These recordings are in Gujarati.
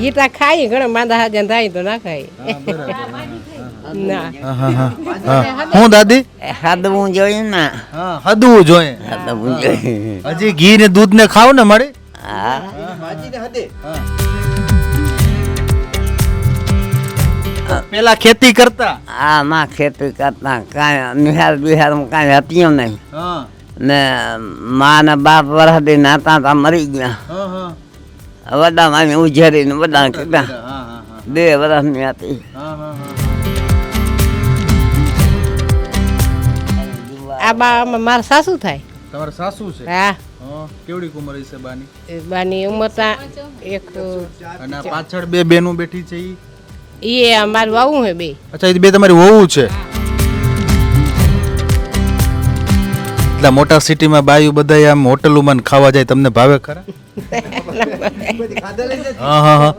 ગીતા ખાઈ ઘણા માંદા હાજર થાય તો ના ખાઈ. ના. હા, હા, હા. હા. હું દાદી? હદવું જોઈએ ને. હા હદવું જોઈએ. હદવું જોઈએ. હજી ઘી ને દૂધ ને ખાવ ને મળી હા. પેલા ખેતી કરતા. આ માં ખેતી કરતા. કાંઈ નિહાર બિહારમાં કાંઈ હતી નહીં. ને મા ને બાપ વરહદી નાતા તા મરી ગયા. વડા મામી ઉજેરીને બધા કીધા. હા હા હા. બે વર્ષની હા આ બા મારા સાસુ થાય. તમારા સાસુ છે? હા. કેવડી ઉંમર છે બાની? બાની ઉંમર તા એક અને પાછળ બે બેનું બેઠી છે ઈ? એ અમારું વાવું હે બે. અચ્છા એ બે તમારી વહુ છે? એટલા મોટા સિટીમાં બાયું બધા આમ હોટલોમાં ને ખાવા જાય તમને ભાવે ખરા? હા હા હા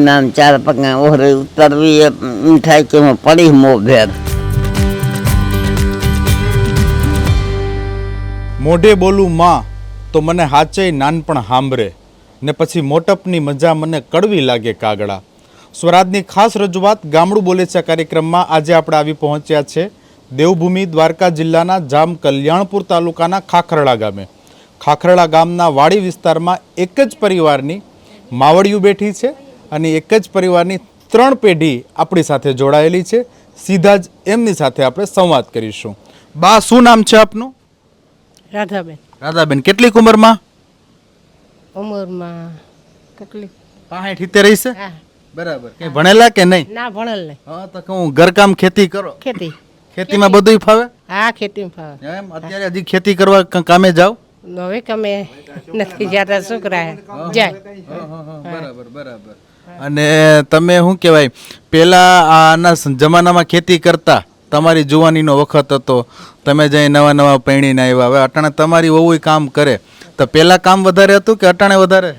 ના ચાર પગે ઓહરે ઉતરવી એ મીઠાઈ કે પડી મો ભેર મોઢે બોલું માં, તો મને હાચે નાનપણ હાંભરે ને પછી મોટપની મજા મને કડવી લાગે કાગડા સ્વરાજની ખાસ રજૂઆત ગામડું બોલે છે કાર્યક્રમમાં આજે આપણે આવી પહોંચ્યા છે. દેવભૂમિ દ્વારકા જિલ્લાના જામ કલ્યાણપુર તાલુકાના ખાખરડા ગામે. ખાખરડા ગામના વાડી વિસ્તારમાં એક જ પરિવારની માવડિયું બેઠી છે અને એક જ પરિવારની ત્રણ પેઢી આપણી સાથે જોડાયેલી છે. સીધા જ એમની સાથે આપણે સંવાદ કરીશું. બા શું નામ છે આપનું? રાધાબેન. રાધાબેન કેટલીક ઉંમરમાં? ઉંમરમાં કેટલી? પાસઠ હિત્તેર રહી છે? બરાબર. કઈ ભણેલા કે નહીં? ના ભણેલ નહીં. હા તો કહું ઘરકામ ખેતી કરો. ખેતી. ખેતીમાં બધું ફાવે? હા ખેતીમાં ફાવે. એમ? અત્યારે હજી ખેતી કરવા કામે જાવ હવે કમે નથી જતા છોકરા જાય. બરાબર બરાબર. અને તમે શું કહેવાય? પહેલા આના જમાનામાં ખેતી કરતા. તમારી જુવાનીનો વખત હતો. તમે જઈ નવા નવા પૈણીને આવ્યા. હવે અટાણે તમારી ઓવું કામ કરે. તો પહેલાં કામ વધારે હતું કે અટાણે વધારે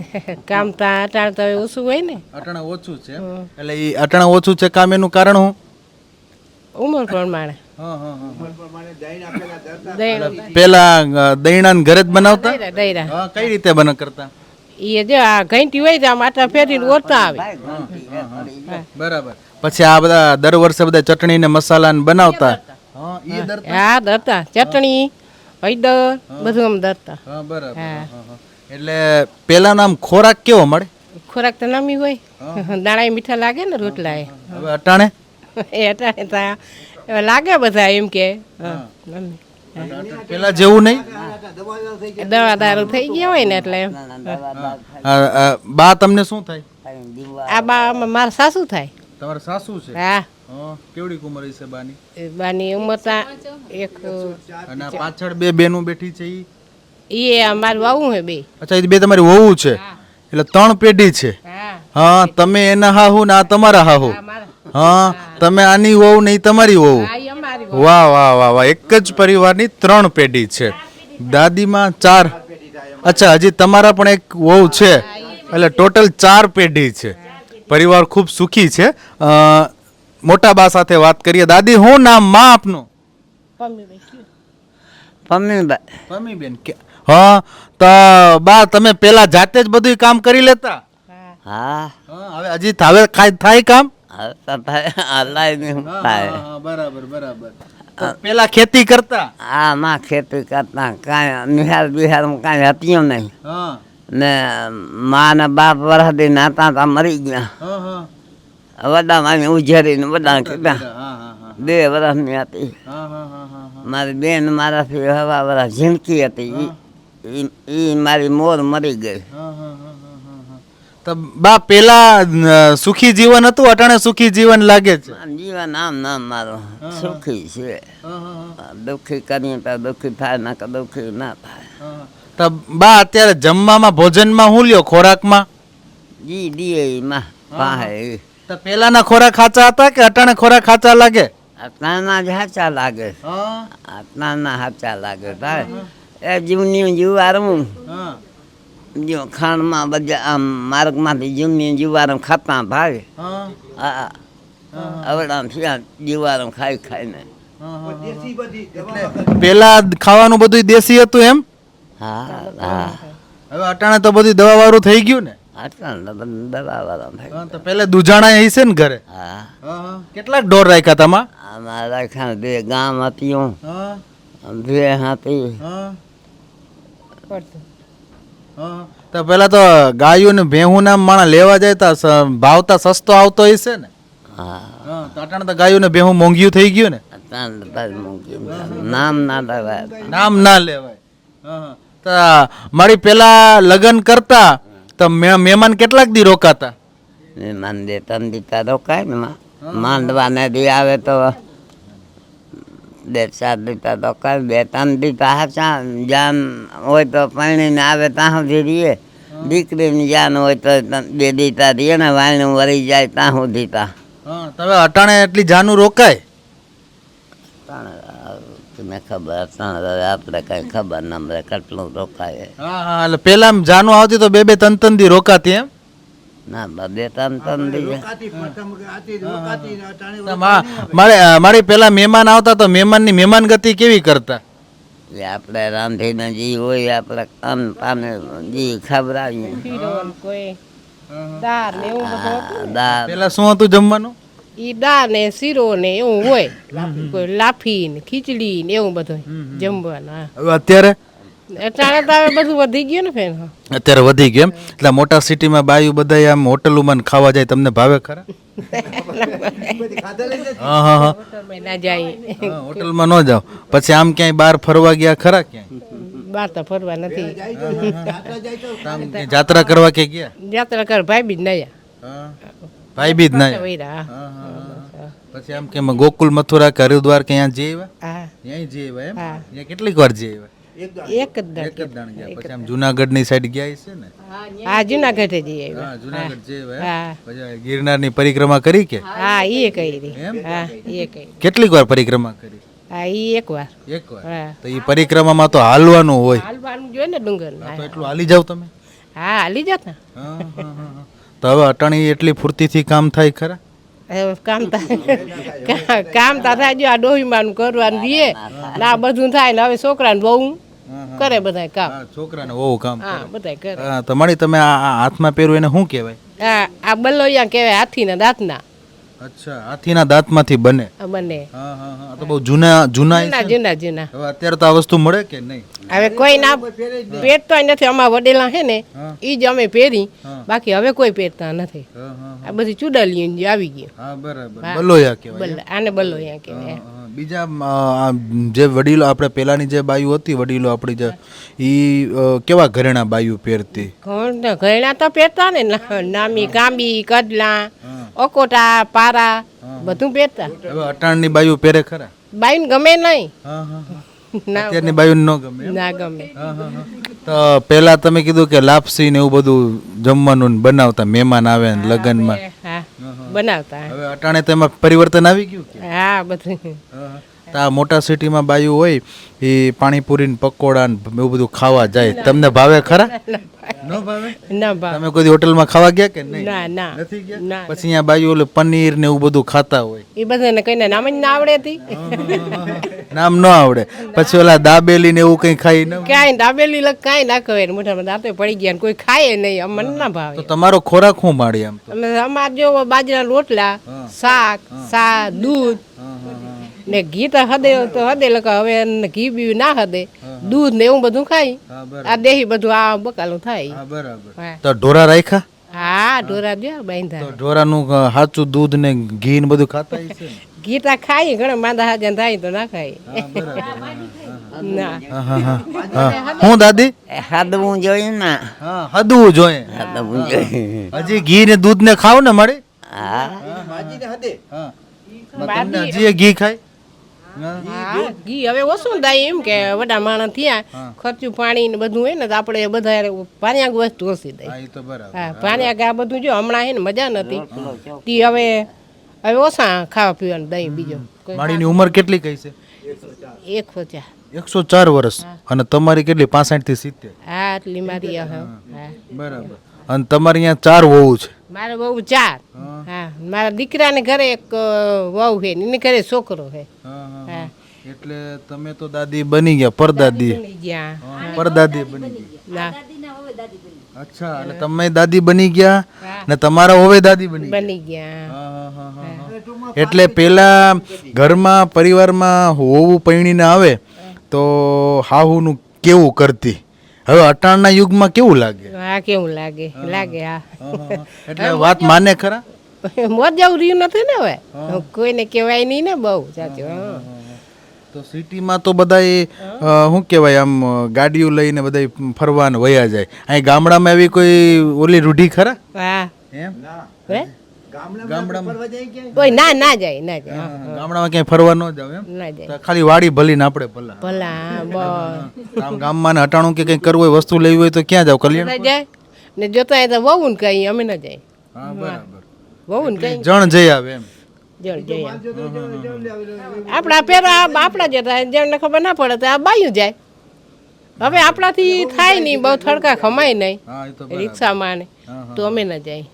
કામ તો અટાણે તો ઓછું હોય ને. અટાણે ઓછું છે એટલે એ અટાણે ઓછું છે કામ એનું કારણ હું ઉંમર પ્રમાણે. પેલા દૈણા ઘરે જ બનાવતા? દઈરા કઈ રીતે બના કરતા? એ જે આ ઘંટી હોય આ માથા ફેરીને ઓરતા આવે. બરાબર. પછી આ બધા દર વર્ષે બધા ચટણી ને મસાલા ને બનાવતા? હા ઈ દરતા? ચટણી હૈદર બધું આમ દરતા. બરાબર. એટલે પેલા આમ ખોરાક કેવો મળે? ખોરાક તો નમી હોય. દાણા મીઠા લાગે ને રોટલા એ હવે અટાણે? હેઠા એવા લાગે બધા એમ કે પેલા જેવું નહીં? દવા દારૂ થઈ ગયા હોય ને એટલે. બા તમને શું થાય? આ બા મારા સાસુ થાય. તમારા સાસુ છે? હા. કેવડી ઉંમર છે બાની? બાની ઉંમર તા એક અને પાછળ બે બેનું બેઠી છે ઈ? એ અમારું વહુ હે બે. અચ્છા એ બે તમારી વહુ છે? એટલે ત્રણ પેઢી છે? હા. હા તમે એના હાહુ ને આ તમારા હાહુ? હા તમે આની વહુ નહીં તમારી વહુ. વાહ. વાહ વાહ વાહ એક જ પરિવારની ત્રણ પેઢી છે. દાદીમાં ચાર. અચ્છા હજી તમારા પણ એક વહુ છે. એટલે ટોટલ ચાર પેઢી છે. પરિવાર ખૂબ સુખી છે. મોટા બા સાથે વાત કરીએ. દાદી હું નામમાં આપનું? પમીબેન હા તો બા તમે પેલા જાતે જ બધું કામ કરી લેતા? હા. હા હવે હજી હવે કાંઈ થાય કામ? બરાબર બરાબર. પેલા ખેતી કરતા? આ માં ખેતી કરતા. કાંઈ નિહાર બિહારમાં કાંઈ હતી નહીં. ને મા ને બાપ વરહદી નાતા તા મરી ગયા. બધા મારી ઉજેરીને બધા કીધા હા હા હા બે વર્ષની હતી. હા હા હા હા મારી બેન મારાથી હવા વરસ જિંદગી હતી. ઈ મારી મોર મરી ગઈ. તો બા પેલા સુખી જીવન હતું અટાણે સુખી જીવન લાગે છે? જીવન આમ નામ મારો સુખી છે. દુઃખી કરીએ તો દુઃખી થાય ના કે દુઃખી ના થાય. તો બા અત્યારે જમવામાં ભોજનમાં હું લ્યો ખોરાકમાં? જી દીએ માં પાહે. તો પેલાના ખોરાક ખાચા હતા કે અટાણે ખોરાક ખાચા લાગે? અટાણા જ હાચા લાગે. અટાણા હાચા લાગે થાય એ જીવની જીવારું. જો ખાણમાં બધા આમ માર્ગમાંથી જમીન જીવારું ખાતા ભાઈ હા. અવડામ થયા જીવારું ખાઈ ખાઈને પેલા ખાવાનું બધું દેશી હતું એમ? હા હા. હવે અટાણે તો બધું દવા વાળું થઈ ગયું ને? પેલા દુજાણા હશે ને ઘરે? હા. કેટલાક ઢોર રાખ્યા તમા અમારા રાખ્યા બે ગામ હતી હું. બે હતી. પડતું. તો પેલા તો ગાયું ને ભેહું નામ માણા લેવા જાય તો ભાવતા સસ્તો આવતો હશે ને? હા. તો અટાણે તો ગાયું ને ભેહું મોંઘ્યું થઈ ગયું ને? નામ ના લેવાય. નામ ના લેવાય. તો મારી પેલા લગ્ન કરતા તો મે- મહેમાન કેટલાક દી રોકાતા? મહેમાન બે ત્રણ દીતા રોકાય ને માં. માંડવા નદી આવે તો બે ચાર દીતા રોકાય બે દીતા હાચા જાન હોય તો પાણીને આવે ત્યાં સુધી રહીએ દીકરીની જાન હોય તો બે દીતા રહીએ ને વાણી વળી જાય ત્યાં સુધી તા તમે અટાણે એટલી જાનું રોકાય તમે ખબર આપણે કઈ ખબર ના મળે કેટલું રોકાય. હા હા એટલે પેલા જાનું આવતી તો બે બે ત્રણ ત્રણ દી રોકાતી એમ? મારે મારી પેલા મહેમાન આવતા તો મહેમાનની મહેમાન ગતિ કેવી કરતા? આપણે રાંધીને જી હોય આપણે કામ પાને જી ખવડાવીએ. ને ને? પેલા શું હતું જમવાનું? ઈ દાળ ને શીરો ને એવું હોય. લાફી. ને ખીચડી ને એવું બધું જમવાનું અત્યારે? અટાણે તો હવે બધું વધી ગયું ને ફેન અત્યારે વધી ગયું એમ. એટલે મોટા સિટીમાં બાયું બધા આમ હોટલોમાં ખાવા જાય તમને ભાવે ખરા? હા હા હા. હોટલમાં ના જાય. હોટલમાં ન જાઓ. પછી આમ ક્યાંય બહાર ફરવા ગયા ખરા ક્યાંય? બહાર તો ફરવા નથી. જાત્રા કરવા કે ગયા? જાત્રા કર ભાઈ બીજ ના ભાઈ બીજ ના પછી આમ કે ગોકુલ મથુરા કે હરિદ્વાર કે અહીંયા જઈ આવ્યા? હા. જઈ આવ્યા એમ? કેટલીક વાર જઈ આવ્યા? એક જ એક જ દાણ ગયા. પછી આમ જુનાગઢની સાઈડ ગયા છે ને? હા જુનાગઢે જઈ હા જુનાગઢ જઈ આવ્યા. હા? પછી ગિરનારની પરિક્રમા કરી કે? હા એ કરી હા એ કરી. કેટલી વાર પરિક્રમા કરી? હા એ એક વાર. એક વાર? હા. તો એ પરિક્રમામાં તો હાલવાનું હોય. હાલવાનું જોઈએ ને ડુંગર. તો એટલું હાલી જાવ તમે? હા હાલી જાત હા, હા, હા, હા. તો હવે અટાણી એટલી ફૂર્તિથી કામ થાય ખરા? કામ કામ તા થાય જો આ ડોહીમાનું કરવાનું રહીએ ના આ બધું થાય ને હવે છોકરાને બહુ કરે બધા કામ. છોકરાને બહુ કામ હા બધા કરે. તમારી તમે આ આ હાથમાં પહેરું એને શું કહેવાય? આ આ બલોયા કહેવાય હાથીના દાંતના. અચ્છા હાથીના દાંતમાંથી બને? બને. હા હા હા. તો બહુ જૂના જૂના જૂના જૂના જૂના. હવે અત્યારે તો આ વસ્તુ મળે કે નહીં? હવે કોઈ ના પહેરતોય નથી અમારા વડેલા હે ને. એ જ અમે પહેરી બાકી હવે કોઈ પહેરતા નથી. હા હા આ બધી ચુડાલીઓ જે આવી ગઈ. હા બરાબર. બલોયા કહેવાય આને બલોયા કહેવાય. બીજા જે વડીલો આપણે પેલાની જે બાયુ હતી વડીલો આપણી જે ઈ કેવા ઘરેણા બાયુ પહેરતી? ઘરેણા તો પહેરતા ને નામી કાંબી કડલા અકોટા પારા બધું પહેરતા. હવે અટાણની બાયુ પહેરે ખરા? બાઈને ગમે નહીં. અત્યારની બાયુ ન ગમે ના ગમે. તો પેલા તમે કીધું કે લાપસી ને એવું બધું જમવાનું બનાવતા મહેમાન આવે ને લગ્નમાં. બનાવતા. હવે અટાણે તો એમાં પરિવર્તન આવી ગયું હા બધું. આ મોટા સિટીમાં બાયું હોય એ પાણીપુરી ને પકોડા ને એવું બધું ખાવા જાય. તમને ભાવે ખરા? ન ભાવે. ના ભાવ? તમે કોઈ હોટલમાં ખાવા ગયા કે નહીં? ના ના. નથી ગયા? પછી અહીંયા બાયુ ઓલું પનીર ને એવું બધું ખાતા હોય. એ બધાને કઈને નામ જ ના આવડે હતી. નામ ન આવડે. પછી ઓલા દાબેલી ને એવું કઈ ખાઈ ન ક્યાંય દાબેલી લગ કાંઈ ના ખવાય. મોઢામાં દાંતે પડી ગયા ને કોઈ ખાય નહીં. અમને ના ભાવે. તો તમારો ખોરાક શું માડી આમ અમાર જો બાજરા રોટલા શાક સા દૂધ ને ઘી તો હદે તો હદે લખો હવે ઘી બી ના હદે. દૂધ ને એવું બધું ખાઈ. આ દેહી બધું આ બકાલું થાય. બરાબર. તો ઢોરા રાખ્યા? હા ઢોરા દે બાંધા ઢોરા ઢોરાનું અ, સાચું દૂધ ને ઘી ને બધું ખાતા ને? ઘી તો ખાઈ ઘણા માંદા હાજન થાય તો ના ખાય ના. હા, દાદી? હદવું જોઈએ ને. હદવું જોઈએ. હદવું જોઈએ. હજી ઘી ને દૂધ ને ખાવ ને મળે હા. તમને હજી ઘી ખાય? ઘી હવે ઓછું થાય એમ કે વડા માણસ થયા ખર્ચું પાણી ને બધું હોય ને તો આપણે બધા પાણીયાગ વસ્તુ ઓછી થાય. હા પાણીયાગ આ બધું જો હમણાં હે ને મજા નથી. તી હવે હવે ઓછા ખાવા પીવાનું દહીં બીજો. કોઈ માડીની ઉંમર કેટલી કઈ છે? એકસો ચાર એકસો ચાર વર્ષ. અને તમારી કેટલી? પાસઠથી સિત્તેર? હા આટલી મારી હા. બરાબર. અને તમારે અહીંયા ચાર વહુ છે. મારા બહુ ચાર. હા. મારા દીકરાને ઘરે એક વહુ છે એને ઘરે છોકરો છે. હા એટલે તમે તો દાદી બની ગયા પરદાદી. બની ગયા. પરદાદી બની ગયા. અચ્છા એટલે તમે દાદી બની ગયા ને તમારા હોવે દાદી બની બની ગયા. એટલે પેલા ઘરમાં પરિવારમાં હોવું પૈણીને આવે તો હાહુનું કેવું કરતી? હવે અટાણના યુગમાં કેવું લાગે? હા કેવું લાગે? લાગે હા. એટલે વાત માને ખરા? મોત જવું રહ્યું નથી ને હવે? કોઈને કહેવાય નહીં ને બહુ સાચું હા તો સિટીમાં તો બધા શું કહેવાય આમ ગાડીઓ લઈને બધા ફરવાને વયા જાય. અહીં ગામડામાં એવી કોઈ ઓલી રૂઢી ખરા? હા. એમ? કોઈ ના ના જાય ના જાય. ગામડામાં ક્યાંય ફરવા ન જાવ એમ. ના જાય. ખાલી વાડી ભલીને આપણે ભલા. ભલા ગામમાં ને હટાણું કે કંઈ કરવું હોય વસ્તુ લેવી હોય તો ક્યાં જાવ? કલ્યાણ ના જાય. ને જોતા તો વહુ ને કઈ અમે ના જાય. હા બરાબર. વહુ ને કઈ જણ જઈ આવે એમ. આપણા પેલા આપણા જતા જેમને ખબર ના પડે તો આ બાયું જાય. હવે આપણાથી થાય નહીં બહુ થડકા ખમાય નહીં. હા રિક્ષામાં ને. તો અમે ના જાય.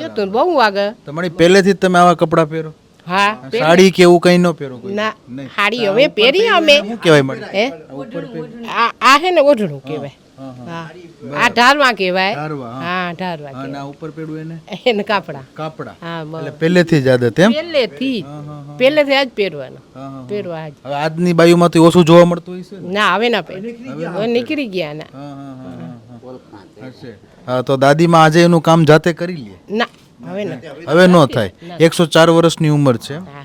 જતું બહુ આગળ. તમારી પહેલેથી જ તમે આવા કપડાં પહેરો? હા સાડી કે એવું કંઈ ન પહેરો ના સાડી હવે પહેરી અમે. શું કહેવાય મળી હે? આ આ હે ને ઓઢણું કહેવાય. હા આ ઢારવા કહેવાય. ધારવા હા. હા ઢારવા ના ઉપર પેડું એને? એને કાપડા. કાપડા. હા એટલે પહેલેથી જ આદત એમ? પહેલેથી જ. પહેલેથી આજ પહેરવાનું. પહેરવા આજ. હવે આજની બાયુમાં તો ઓછું જોવા મળતું હશે ને? ના હવે ના પહેર. હવે નીકળી ગયા. ના. હા, હા, હા, હા, હા. હશે. હા તો દાદીમાં આજે એનું કામ જાતે કરી લે. ના હવે ના. હવે ન થાય. એકસો ચાર વર્ષની ઉંમર છે. હા.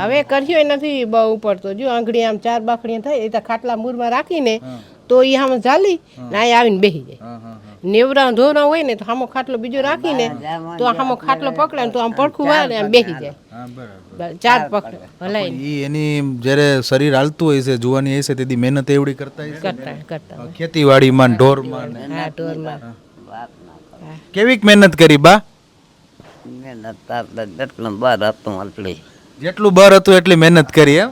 હવે કર્યો નથી બહુ પડતો જો આંગળી આમ ચાર બાકડી થાય એ તો ખાટલા મૂરમાં રાખીને તો એ આમ ઝાલી ને અહીંયા આવીને બેસી જાય. નેવરા ધોરા હોય ને તો આમો ખાટલો બીજો રાખીને તો આમો ખાટલો પકડે તો આમ પડખું વાળે આમ બેસી જાય. હા ચાર પકડે ભલાઈ ઈ એની જ્યારે શરીર હાલતું હોય છે જુવાની હશે તેથી મહેનત એવડી કરતા કરતા કરતા ખેતીવાડીમાં ઢોરમાં ને. હા ઢોરમાં. વાત કેવીક મહેનત કરી બા? મહેનત જેટલું બાર હતું એટલી જેટલું બર હતું એટલી મહેનત કરી એમ?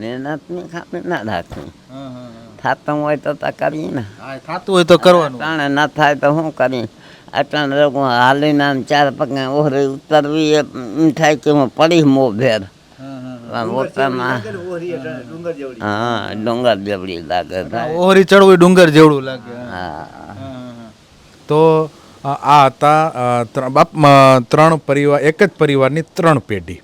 મહેનતની ખાતે ના રાખવી થાતું હોય તો તો કરીએ ને. થતું હોય તો કરવાનું. તાણે ના થાય તો શું કરી અટાણે લોકો હાલીને આમ ચાર પગે ઓહરી ઉતરવી એ થાય કે હું પડી મો ભેર. હા ડુંગર જેવડી લાગે ઓહરી ચડવું ડુંગર જેવડું લાગે. હા. તો આ હતા બાપ ત્રણ પરિવાર એક જ પરિવારની ત્રણ પેઢી.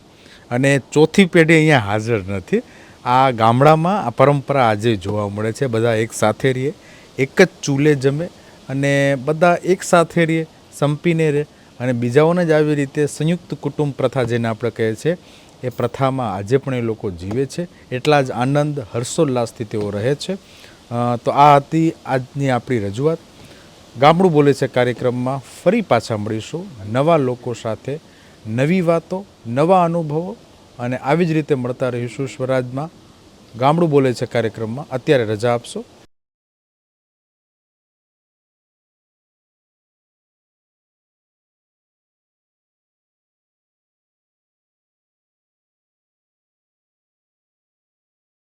અને ચોથી પેઢી અહીંયા હાજર નથી. આ ગામડામાં આ પરંપરા આજે જોવા મળે છે. બધા એક સાથે રહીએ, એક જ ચૂલે જમે અને બધા એક સાથે રહીએ, સંપીને રહે અને બીજાઓને જ આવી રીતે સંયુક્ત કુટુંબ પ્રથા જેને આપણે કહે છે, એ પ્રથામાં આજે પણ એ લોકો જીવે છે. એટલા જ આનંદ, હર્ષોલ્લાસથી તેઓ રહે છે. તો આ હતી આજની આપણી રજૂઆત. ગામડું બોલે છે કાર્યક્રમમાં ફરી પાછા મળીશું. નવા લોકો સાથે નવી વાતો, નવા અનુભવો અને આવી જ રીતે મળતા રહીશું સ્વરાજમાં. ગામડું બોલે છે કાર્યક્રમમાં. અત્યારે રજા આપશો.